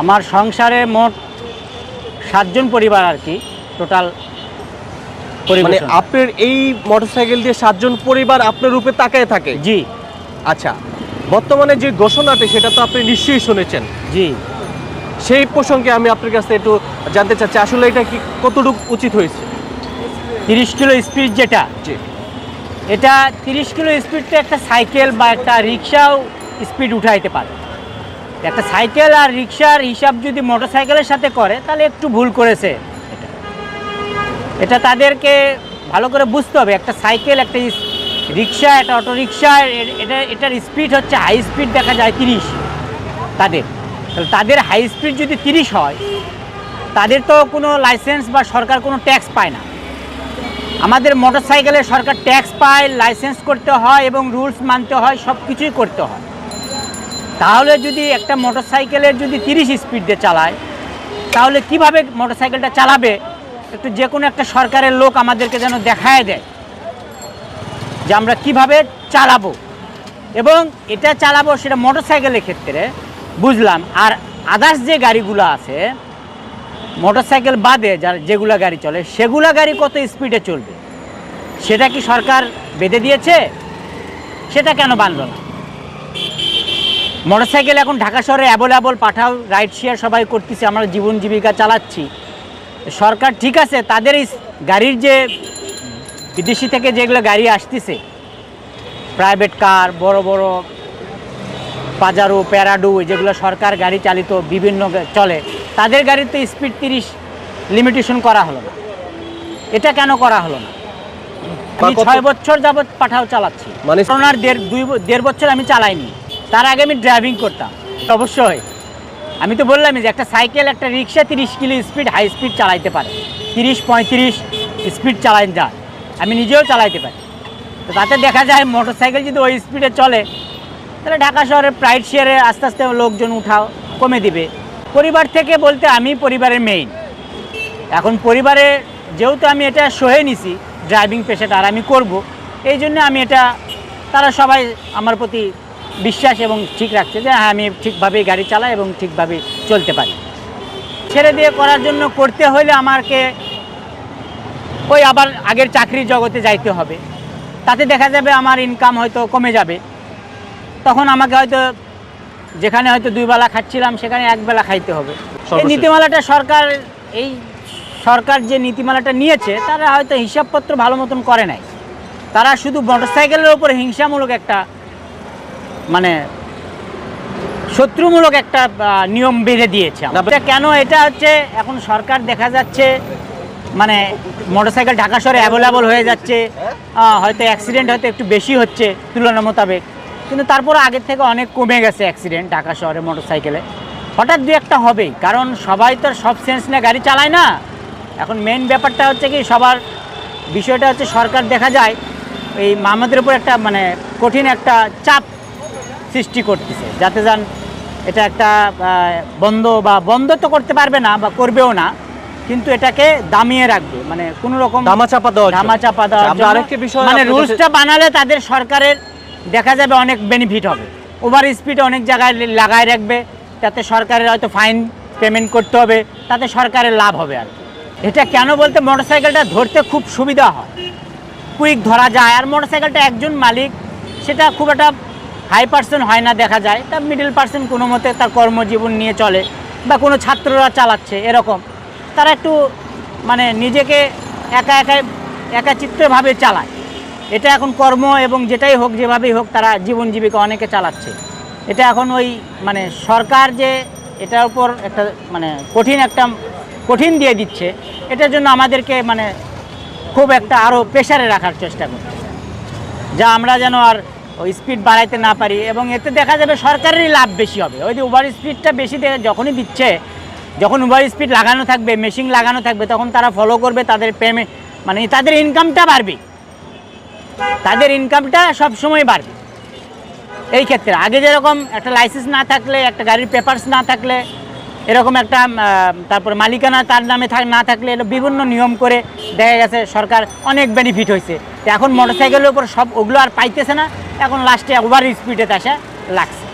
আমার সংসারে মোট সাতজন পরিবার আর কি টোটাল মানে আপনার এই মোটরসাইকেল দিয়ে সাতজন পরিবার আপনার রূপে তাকায় থাকে? জি। আচ্ছা বর্তমানে যে ঘোষণাটি সেটা তো আপনি নিশ্চয়ই শুনেছেন। জি। সেই প্রসঙ্গে আমি আপনার কাছে একটু জানতে চাচ্ছি আসলে এটা কি কতটুকু উচিত হয়েছে? তিরিশ কিলো স্পিড যেটা জি। এটা তিরিশ কিলো স্পিডটা একটা সাইকেল বা একটা রিক্সাও স্পিড উঠাইতে পারে। একটা সাইকেল আর রিক্সার হিসাব যদি মোটরসাইকেলের সাথে করে, তাহলে একটু ভুল করেছে এটা। এটা তাদেরকে ভালো করে বুঝতে হবে, একটা সাইকেল, একটা রিক্সা, একটা অটো রিক্সা এটা এটার স্পিড হচ্ছে হাই স্পিড দেখা যায় তিরিশ তাদের। তাহলে তাদের হাই স্পিড যদি তিরিশ হয়, তাদের তো কোনো লাইসেন্স বা সরকার কোনো ট্যাক্স পায় না। আমাদের মোটরসাইকেলে সরকার ট্যাক্স পায়, লাইসেন্স করতে হয় এবং রুলস মানতে হয় সব কিছুই করতে হয়। তাহলে যদি একটা মোটরসাইকেলের যদি তিরিশ স্পিড দিয়ে চালায়, তাহলে কীভাবে মোটরসাইকেলটা চালাবে? একটু যে কোনো একটা সরকারের লোক আমাদেরকে যেন দেখায় দেয় যে আমরা কীভাবে চালাবো। এবং এটা চালাবো সেটা মোটরসাইকেলের ক্ষেত্রে, বুঝলাম। আর আদার্স যে গাড়িগুলো আছে, মোটরসাইকেল বাদে যার যেগুলো গাড়ি চলে, সেগুলো গাড়ি কত স্পিডে চলবে? সেটা কি সরকার বেঁধে দিয়েছে? সেটা কেন বানল না? মোটরসাইকেল এখন ঢাকা শহরে অ্যাভেলেবল পাঠাও রাইড শেয়ার সবাই করতেছে আমরা জীবন জীবিকা চালাচ্ছি। সরকার ঠিক আছে তাদের এই গাড়ির যে বিদেশি থেকে যেগুলো গাড়ি আসতেছে প্রাইভেট কার বড় বড় পাজারো প্যারাডু যেগুলো সরকার গাড়ি চালিত বিভিন্ন চলে তাদের গাড়িতে স্পিড তিরিশ লিমিটেশন করা হলো না। এটা কেন করা হলো না? আমি ছয় বছর যাবৎ পাঠাও চালাচ্ছি। মানে করোনার দেড় দুই দেড় বছর আমি চালাইনি। তার আগে আমি ড্রাইভিং করতাম অবশ্যই। আমি তো বললামই যে একটা সাইকেল একটা রিক্সা তিরিশ কিলো স্পিড হাই স্পিড চালাইতে পারে। তিরিশ, পঁয়ত্রিশ স্পিড চালাই যায়। আমি নিজেও চালাইতে পারি। তো তাতে দেখা যায় মোটর সাইকেল যদি ওই স্পিডে চলে, তাহলে ঢাকা শহরে প্রাইড শেয়ারে আস্তে আস্তে লোকজন উঠাও, কমে দিবে। পরিবার থেকে বলতে আমি পরিবারের মেইন এখন পরিবারে যেহেতু আমি এটা সহে নিছি ড্রাইভিং পেশাটা আর আমি করব, এই জন্য আমি এটা, তারা সবাই আমার প্রতি বিশ্বাস এবং ঠিক রাখছে যে হ্যাঁ আমি ঠিকভাবেই গাড়ি চালাই এবং ঠিকভাবে চলতে পারি। ছেড়ে দিয়ে করার জন্য করতে হলে আমাকে ওই আবার আগের চাকরির জগতে যাইতে হবে। তাতে দেখা যাবে আমার ইনকাম হয়তো কমে যাবে। তখন আমাকে হয়তো যেখানে হয়তো দুই বেলা খাচ্ছিলাম সেখানে এক বেলা খাইতে হবে। এই নীতিমালাটা সরকার এই সরকার যে নীতিমালাটা নিয়েছে তারা হয়তো হিসাবপত্র ভালো মতন করে নাই। তারা শুধু মোটর মোটরসাইকেলের উপর হিংসামূলক একটা মানে শত্রুমূলক একটা নিয়ম বেঁধে দিয়েছে না, এটা কেন এটা হচ্ছে এখন সরকার দেখা যাচ্ছে মানে মোটরসাইকেল ঢাকা শহরে অ্যাভেলেবল হয়ে যাচ্ছে হয়তো অ্যাক্সিডেন্ট হয়তো একটু বেশি হচ্ছে তুলনা মোতাবেক। কিন্তু তারপর আগের থেকে অনেক কমে গেছে অ্যাক্সিডেন্ট ঢাকা শহরে মোটরসাইকেলে। হঠাৎ দু একটা হবেই কারণ সবাই তো সব সেন্স নিয়ে গাড়ি চালায় না। এখন মেন ব্যাপারটা হচ্ছে কি সবার বিষয়টা হচ্ছে সরকার দেখা যায় এই আমাদের উপর একটা মানে কঠিন একটা চাপ সৃষ্টি করতেছে। যাতে যান এটা একটা বন্ধ বা বন্ধ তো করতে পারবে না বা করবেও না কিন্তু এটাকে দামিয়ে রাখবে। মানে কোনো রকম ধামা চাপা দেওয়া ধামা চাপা দেওয়ার আমরা জন্য। বিষয় মানে রুলসটা বানালে তাদের সরকারের দেখা যাবে অনেক বেনিফিট হবে। ওভার স্পিড অনেক জায়গায় লাগায় রাখবে তাতে সরকারের হয়তো ফাইন পেমেন্ট করতে হবে তাতে সরকারের লাভ হবে আর এটা কেন বলতে মোটরসাইকেলটা ধরতে খুব সুবিধা হয়। কুইক ধরা যায় আর মোটরসাইকেলটা একজন মালিক সেটা খুব একটা হাই পার্সেন্ট হয় না দেখা যায়, তা মিডল পার্সেন্ট কোনো মতে তার কর্মজীবন নিয়ে চলে বা কোনো ছাত্ররা চালাচ্ছে এরকম। তারা একটু মানে নিজেকে একা একাই, একাচিত্রভাবে চালায়। এটা এখন কর্ম এবং যেটাই হোক, যেভাবেই হোক, তারা জীবন জীবিকা অনেকে চালাচ্ছে। এটা এখন ওই মানে সরকার যে এটার উপর একটা মানে কঠিন একটা, কঠিন দিয়ে দিচ্ছে, এটার জন্য আমাদেরকে মানে খুব একটা আরও প্রেশারে রাখার চেষ্টা করছে। যা আমরা যেন আর স্পিড বাড়াইতে না পারি এবং এতে দেখা যাবে সরকারেরই লাভ বেশি হবে। ওই যে ওভার স্পিডটা বেশি যখনই দিচ্ছে, যখন ওভার স্পিড লাগানো থাকবে মেশিন লাগানো থাকবে, তখন তারা ফলো করবে, তাদের পেমেন্ট মানে তাদের ইনকামটা বাড়বে। তাদের ইনকামটা সব সময় বাড়বে। এই ক্ষেত্রে আগে যেরকম একটা লাইসেন্স না থাকলে, একটা গাড়ির পেপারস না থাকলে, এরকম একটা তারপরে মালিকানা তার নামে না থাকলে এটা বিভিন্ন নিয়ম করে দেখা গেছে সরকার অনেক বেনিফিট হয়েছে। এখন মোটরসাইকেলের উপর সব ওগুলো আর পাইতেছে না। এখন লাস্টে ওভার স্পিডে আসা লাগছে।